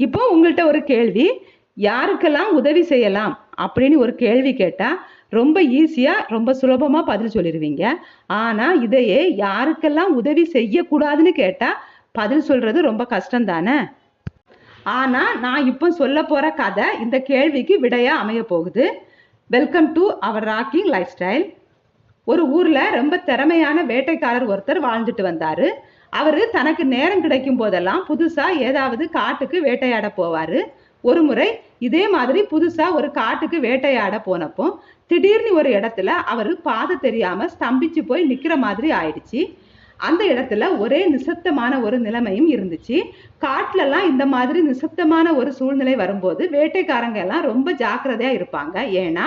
இப்போ உங்கள்கிட்ட ஒரு கேள்வி யாருக்கெல்லாம் உதவி செய்யலாம் அப்படின்னு ஒரு கேள்வி கேட்டால் ரொம்ப ஈஸியாக ரொம்ப சுலபமாக பதில் சொல்லிடுவீங்க ஆனால் இதையே யாருக்கெல்லாம் உதவி செய்யக்கூடாதுன்னு கேட்டால் பதில் சொல்கிறது ரொம்ப கஷ்டம் தானே ஆனால் நான் இப்போ சொல்ல போகிற கதை இந்த கேள்விக்கு விடையாக அமைய போகுது. Welcome to our rocking lifestyle ஒரு ஊரில் ரொம்ப திறமையான வேட்டைக்காரர் ஒருத்தர் வாழ்ந்துட்டு வந்தார். அவர் தனக்கு நேரம் கிடைக்கும் போதெல்லாம் புதுசாக ஏதாவது காட்டுக்கு வேட்டையாட போவார். ஒரு முறை இதே மாதிரி புதுசாக ஒரு காட்டுக்கு வேட்டையாட போனப்போ திடீர்னு ஒரு இடத்துல அவர் பாதை தெரியாமல் ஸ்தம்பிச்சு போய் நிற்கிற மாதிரி ஆயிடுச்சு. அந்த இடத்துல ஒரே நிசப்தமான ஒரு நிலைமையும் இருந்துச்சு. காட்டுலலாம் இந்த மாதிரி நிசப்தமான ஒரு சூழ்நிலை வரும்போது வேட்டைக்காரங்க எல்லாம் ரொம்ப ஜாக்கிரதையா இருப்பாங்க. ஏன்னா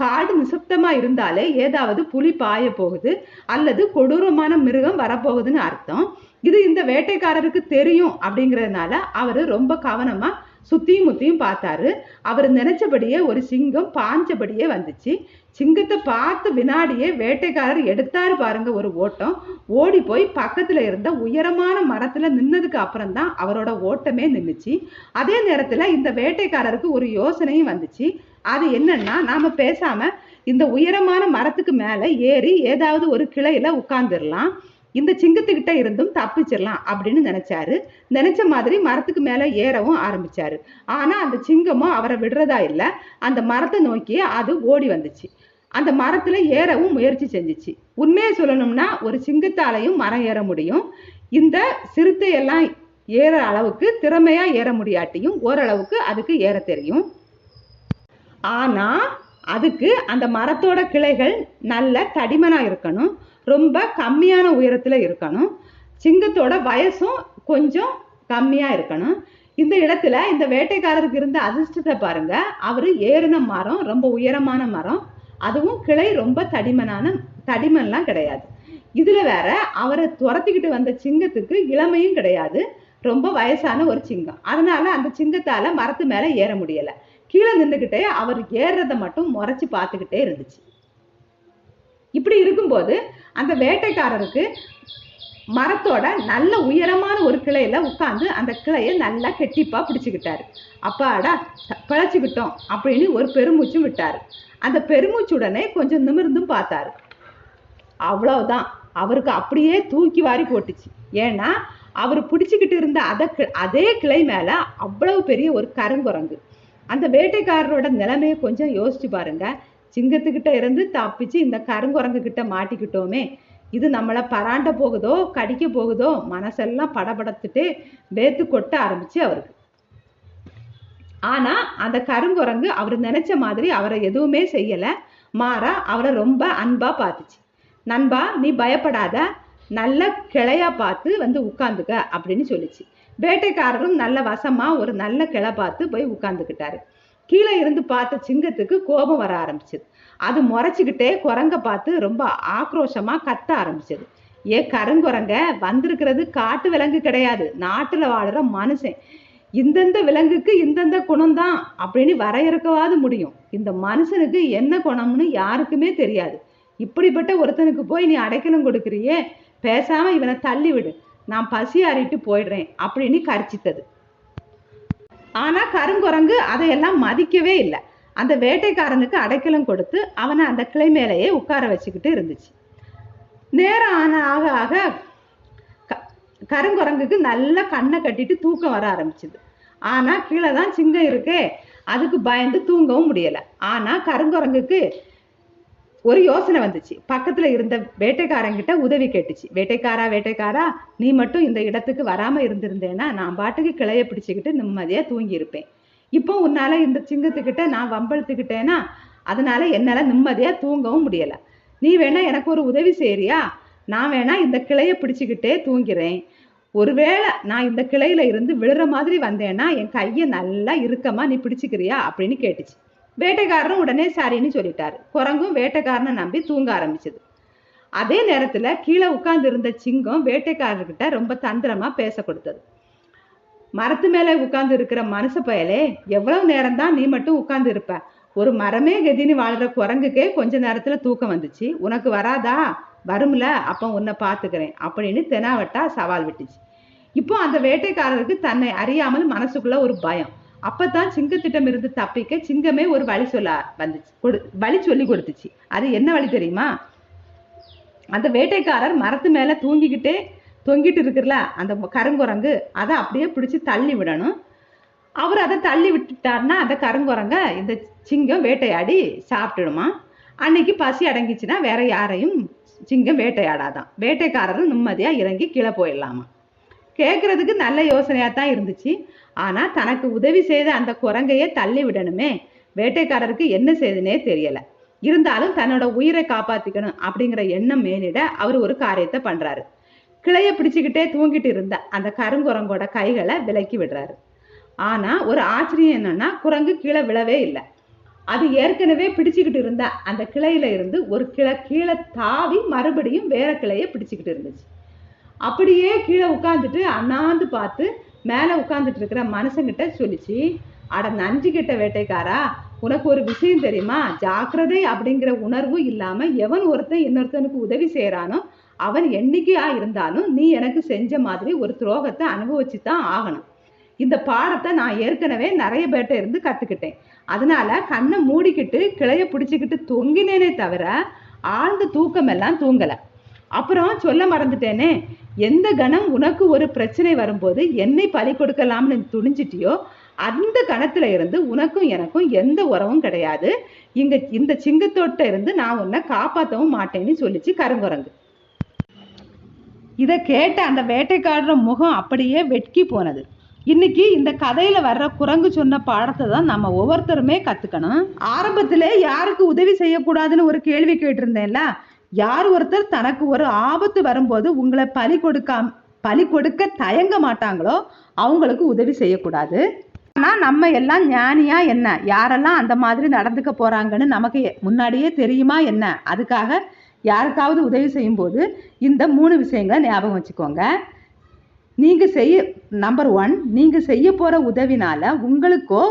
காடு நிசப்தமா இருந்தாலே ஏதாவது புலி பாய போகுது அல்லது கொடூரமான மிருகம் வரப்போகுதுன்னு அர்த்தம். இது இந்த வேட்டைக்காரருக்கு தெரியும் அப்படிங்கிறதுனால அவர் ரொம்ப கவனமா சுத்தியும் முத்தியும் பார்த்தாரு. அவர் நினைச்சபடியே ஒரு சிங்கம் பாஞ்சபடியே வந்துச்சு. சிங்கத்தை பார்த்த வினாடியே வேட்டைக்காரர் எடுத்தாரு பாருங்க ஒரு ஓட்டம். ஓடி போய் பக்கத்துல இருந்த உயரமான மரத்துல நின்னதுக்கு அப்புறம் தான் அவரோட ஓட்டமே நின்றுச்சு அதே நேரத்துல இந்த வேட்டைக்காரருக்கு ஒரு யோசனையும் வந்துச்சு. அது என்னன்னா நாம பேசாம இந்த உயரமான மரத்துக்கு மேல ஏறி ஏதாவது ஒரு கிளையில உட்கார்ந்துடலாம். இந்த சிங்கத்துக்கிட்ட இருந்தும் தப்பிச்சிடலாம் அப்படின்னு நினைச்சாரு. நினைச்ச மாதிரி மரத்துக்கு மேல ஏறவும் ஆரம்பிச்சாரு. ஆனா அந்த சிங்கமும் அவரை விடுறதா இல்ல. அந்த மரத்தை நோக்கி அது ஓடி வந்துச்சு. அந்த மரத்துல ஏறவும் முயற்சி செஞ்சுச்சு. உண்மையை சொல்லணும்னா ஒரு சிங்கத்தாலையும் மரம் ஏற முடியும். இந்த சிறுத்தை எல்லாம் ஏற அளவுக்கு திறமையா ஏற முடியாட்டியும் ஓரளவுக்கு அதுக்கு ஏற தெரியும். ஆனா அதுக்கு அந்த மரத்தோட கிளைகள் நல்ல தடிமனாக இருக்கணும். ரொம்ப கம்மியான உயரத்தில் இருக்கணும். சிங்கத்தோட வயசும் கொஞ்சம் கம்மியாக இருக்கணும். இந்த இடத்துல இந்த வேட்டைக்காரருக்கு இருந்த அதிர்ஷ்டத்தை பாருங்க. அவர் ஏறின மரம் ரொம்ப உயரமான மரம். அதுவும் கிளை ரொம்ப தடிமனான தடிமன்லாம் கிடையாது. இதுல வேற அவரை துரத்திக்கிட்டு வந்த சிங்கத்துக்கு இளமையும் கிடையாது. ரொம்ப வயசான ஒரு சிங்கம். அதனால அந்த சிங்கத்தால மரத்து மேல ஏற முடியல. கீழே நின்றுக்கிட்டே அவர் ஏறுறத மட்டும் முறைச்சு பார்த்துக்கிட்டே இருந்துச்சு. இப்படி இருக்கும்போது அந்த வேட்டைக்காரருக்கு மரத்தோட நல்ல உயரமான ஒரு கிளையில உட்கார்ந்து அந்த கிளையை நல்லா கெட்டிப்பா பிடிச்சுக்கிட்டாரு. அப்பாடா பிழைச்சிக்கிட்டோம் அப்படின்னு ஒரு பெருமூச்சும் விட்டாரு. அந்த பெருமூச்சுடனே கொஞ்சம் நிமிர்ந்தும் பார்த்தாரு. அவ்வளவுதான். அவருக்கு அப்படியே தூக்கி வாரி போட்டுச்சு. ஏன்னா அவர் பிடிச்சிக்கிட்டு இருந்த அதை அதே கிளை மேல அவ்வளவு பெரிய ஒரு கருங்குரங்கு. அந்த வேட்டைக்காரரோட நிலைமையை கொஞ்சம் யோசிச்சு பாருங்க. சிங்கத்துக்கிட்ட இருந்து தப்பிச்சு இந்த கருங்குரங்கு கிட்ட மாட்டிக்கிட்டோமே. இது நம்மளை பராண்ட போகுதோ கடிக்க போகுதோ மனசெல்லாம் படபடத்துட்டு வேத்து கொட்ட ஆரம்பிச்சு அவருக்கு. ஆனா அந்த கருங்குரங்கு அவர் நினைச்ச மாதிரி அவரை எதுவுமே செய்யல. மாறா அவரை ரொம்ப அன்பா பார்த்துச்சு. நண்பா நீ பயப்படாத. நல்ல கிளையா பார்த்து வந்து உட்காந்துக்க அப்படின்னு சொல்லிச்சு. வேட்டைக்காரரும் நல்ல வசமா ஒரு நல்ல கிளை பார்த்து போய் உட்காந்துக்கிட்டாரு கீழே இருந்து பார்த்த சிங்கத்துக்கு கோபம் வர ஆரம்பிச்சது. அது முறைச்சிக்கிட்டே குரங்க பார்த்து ரொம்ப ஆக்ரோஷமா கத்த ஆரம்பிச்சது. ஏ கருங்குரங்க வந்திருக்கிறது காட்டு விலங்கு கிடையாது. நாட்டுல வாழுற மனுஷன். இந்தந்த விலங்குக்கு இந்தந்த குணம்தான் அப்படின்னு வரையறுக்கவாது முடியும். இந்த மனுஷனுக்கு என்ன குணம்னு யாருக்குமே தெரியாது. இப்படிப்பட்ட ஒருத்தனுக்கு போய் நீ அடைக்கலம் கொடுக்குறியே பேசாம இவனை தள்ளி விடு. நான் பசி ஆறிட்டு போயிடுறேன் அப்படின்னு கரிச்சித்தது. ஆனா கருங்குரங்கு அதையெல்லாம் மதிக்கவே இல்லை. அந்த வேட்டைக்காரனுக்கு அடைக்கலம் கொடுத்து அவனை அந்த கிளை மேலேயே உட்கார வச்சுக்கிட்டு இருந்துச்சு. நேரம் ஆன ஆக ஆக க- கருங்குரங்குக்கு நல்லா கண்ணை கட்டிட்டு தூக்கம் வர ஆரம்பிச்சுது. ஆனா கீழே தான் சிங்கம் இருக்கே அதுக்கு பயந்து தூங்கவும் முடியல. ஆனா கருங்குரங்குக்கு ஒரு யோசனை வந்துச்சு. பக்கத்துல இருந்த வேட்டைக்காரங்கிட்ட உதவி கேட்டுச்சு. வேட்டைக்காரா வேட்டைக்காரா நீ மட்டும் இந்த இடத்துக்கு வராம இருந்திருந்தேன்னா நான் பாட்டுக்கு கிளைய பிடிச்சுக்கிட்டு நிம்மதியா தூங்கி இருப்பேன் இப்போ உன்னால இந்த சிங்கத்துக்கிட்ட நான் வம்பழுத்துக்கிட்டேன்னா அதனால என்னால நிம்மதியா தூங்கவும் முடியல. நீ வேணா எனக்கு ஒரு உதவி செய்யறியா நான் வேணா இந்த கிளைய பிடிச்சுக்கிட்டே தூங்கிறேன். ஒருவேளை நான் இந்த கிளையில இருந்து விழுற மாதிரி வந்தேன்னா என் கையை நல்லா இறுக்கமா நீ பிடிச்சுக்கிறியா? அப்படின்னு கேட்டுச்சு. வேட்டைக்காரரும் உடனே சரின்னு சொல்லிட்டாரு. குரங்கும் வேட்டைக்காரனை நம்பி தூங்க ஆரம்பிச்சது. அதே நேரத்துல கீழே உட்கார்ந்து இருந்த சிங்கம் வேட்டைக்காரர்கிட்ட ரொம்ப தந்திரமா பேச கொடுத்தது. மரத்து மேல உட்கார்ந்து இருக்கிற மனுஷ பயலே எவ்வளவு நேரம் தான் நீ மட்டும் உட்கார்ந்து இருப்ப ஒரு மரமே கதின்னு வாழ்ற குரங்குக்கே கொஞ்ச நேரத்துல தூக்கம் வந்துச்சு. உனக்கு வராதா? வரும்ல அப்ப உன்னை பாத்துக்கிறேன் அப்படின்னு தெனாவட்டா சவால் விட்டுச்சு. இப்போ அந்த வேட்டைக்காரருக்கு தன்னை அறியாமல் மனசுக்குள்ள ஒரு பயம். அப்பதான் சிங்கத்திட்டம் இருந்து தப்பிக்க சிங்கமே ஒரு வழி சொல்ல வந்துச்சு. கொடு வழி சொல்லி கொடுத்துச்சு. அது என்ன வழி தெரியுமா? அந்த வேட்டைக்காரர் மரத்து மேல தூங்கிக்கிட்டே தொங்கிட்டு இருக்குல்ல அந்த கருங்குரங்கு அதை அப்படியே பிடிச்சி தள்ளி விடணும். அவர் அதை தள்ளி விட்டுட்டாருன்னா அந்த கருங்குரங்க இந்த சிங்கம் வேட்டையாடி சாப்பிட்டுடுமா. அன்னைக்கு பசி அடங்கிச்சுன்னா வேற யாரையும் சிங்கம் வேட்டையாடாதான். வேட்டைக்காரரும் நிம்மதியா இறங்கி கீழே போயிடலாமா. கேட்கறதுக்கு நல்ல யோசனையா தான் இருந்துச்சு. ஆனா தனக்கு உதவி செய்த அந்த குரங்கையே தள்ளி விடணுமே. வேட்டைக்காரருக்கு என்ன செய்துனே தெரியல. இருந்தாலும் தன்னோட உயிரை காப்பாத்திக்கணும் அப்படிங்கிற எண்ணம் மேலிட அவர் ஒரு காரியத்தை பண்றாரு. கிளைய பிடிச்சுக்கிட்டே தூங்கிட்டு இருந்த அந்த கருங்குரங்கோட கைகளை விலக்கி விடுறாரு. ஆனா ஒரு ஆச்சரியம் என்னன்னா குரங்கு கீழே விழவே இல்லை. அது ஏற்கனவே பிடிச்சுக்கிட்டு இருந்த அந்த கிளையில இருந்து ஒரு கிளை கீழே தாவி மறுபடியும் வேற கிளைய பிடிச்சுக்கிட்டு இருந்துச்சு. அப்படியே கீழே உட்காந்துட்டு அண்ணாந்து பார்த்து மேலே உட்காந்துட்டு இருக்கிற மனுஷங்கிட்ட சொல்லிச்சு அட நன்றி கிட்ட வேட்டைக்காரா உனக்கு ஒரு விஷயம் தெரியுமா? ஜாக்கிரதை அப்படிங்கிற உணர்வு இல்லாம எவன் ஒருத்தன் இன்னொருத்தனுக்கு உதவி செய்யறானோ அவன் எண்ணிக்கையாக இருந்தாலும் நீ எனக்கு செஞ்ச மாதிரி ஒரு துரோகத்தை அனுபவிச்சு தான் ஆகணும். இந்த பாடத்தை நான் ஏற்கனவே நிறைய பேர்ட்ட இருந்து கத்துக்கிட்டேன். அதனால கண்ணை மூடிக்கிட்டு கிளைய பிடிச்சிக்கிட்டு தொங்கினேனே தவிர ஆழ்ந்த தூக்கமெல்லாம் தூங்கலை. அப்புறம் சொல்ல மறந்துட்டேனே எந்த கணம் உனக்கு ஒரு பிரச்சனை வரும்போது என்னை பலி கொடுக்கலாம்னு துணிஞ்சிட்டியோ அந்த கணத்துல இருந்து உனக்கும் எனக்கும் எந்த உறவும் கிடையாது. இங்க இந்த சிங்கத்தோட்ட இருந்து நான் உன்னை காப்பாற்றவும் மாட்டேன்னு சொல்லிச்சு கருங்குரங்கு. இதை கேட்ட அந்த வேட்டைக்காரர் முகம் அப்படியே வெட்கி போனது. இன்னைக்கு இந்த கதையில வர்ற குரங்கு சொன்ன பாடத்தை தான் நம்ம ஒவ்வொருத்தருமே கத்துக்கணும். ஆரம்பத்துல யாருக்கு உதவி செய்யக்கூடாதுன்னு ஒரு கேள்வி கேட்டிருந்தேன்ல யார் ஒருத்தர் தனக்கு ஒரு ஆபத்து வரும்போது உங்களை பலி கொடுக்காம பலி கொடுக்க தயங்க மாட்டாங்களோ அவங்களுக்கு உதவி செய்யக்கூடாது. ஆனால் நம்ம எல்லாம் ஞானியா என்ன? யாரெல்லாம் அந்த மாதிரி நடந்துக்க போறாங்கன்னு நமக்கு முன்னாடியே தெரியுமா என்ன? அதுக்காக யாருக்காவது உதவி செய்யும்போது இந்த மூணு விஷயங்களை ஞாபகம் வச்சுக்கோங்க. நீங்க செய்ய நம்பர் ஒன் நீங்க செய்ய போற உதவினால உங்களுக்கோ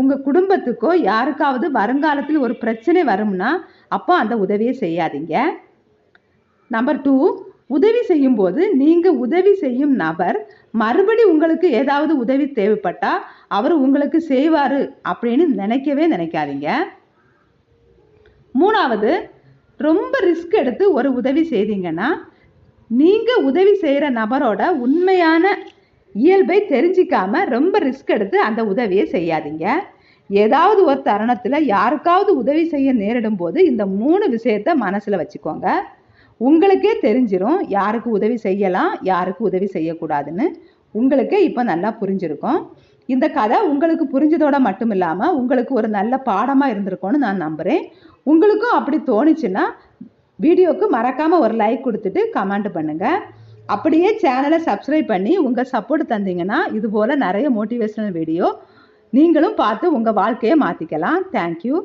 உங்க குடும்பத்துக்கோ யாருக்காவது வருங்காலத்தில் ஒரு பிரச்சனை வரும்னா அப்போ அந்த உதவியை செய்யாதீங்க. நம்பர் டூ உதவி செய்யும்போது நீங்க உதவி செய்யும் நபர் மறுபடி உங்களுக்கு ஏதாவது உதவி தேவைப்பட்டா அவர் உங்களுக்கு செய்வாரு அப்படின்னு நினைக்கவே நினைக்காதீங்க. மூணாவது ரொம்ப ரிஸ்க் எடுத்து ஒரு உதவி செய்தீங்கன்னா நீங்க உதவி செய்யற நபரோட உண்மையான இயல்பை தெரிஞ்சிக்காம ரொம்ப ரிஸ்க் எடுத்து அந்த உதவியை செய்யாதீங்க. ஏதாவது ஒரு தருணத்தில் யாருக்காவது உதவி செய்ய நேரிடும் போது இந்த மூணு விஷயத்த மனசில் வச்சுக்கோங்க. உங்களுக்கே தெரிஞ்சிடும் யாருக்கு உதவி செய்யலாம் யாருக்கு உதவி செய்யக்கூடாதுன்னு. உங்களுக்கே இப்போ நல்லா புரிஞ்சிருக்கும். இந்த கதை உங்களுக்கு புரிஞ்சதோட மட்டும் இல்லாமல் உங்களுக்கு ஒரு நல்ல பாடமாக இருந்திருக்கும்னு நான் நம்புகிறேன் உங்களுக்கும் அப்படி தோணுச்சுன்னா வீடியோவுக்கு மறக்காமல் ஒரு லைக் கொடுத்துட்டு கமெண்ட் பண்ணுங்கள் அப்படியே சேனலை சப்ஸ்கிரைப் பண்ணி உங்கள் சப்போர்ட் தந்தீங்கன்னா இதுபோல் நிறைய மோட்டிவேஷனல் வீடியோ நீங்களும் பார்த்து உங்கள் வாழ்க்கையை மாற்றிக்கலாம் தேங்க்யூ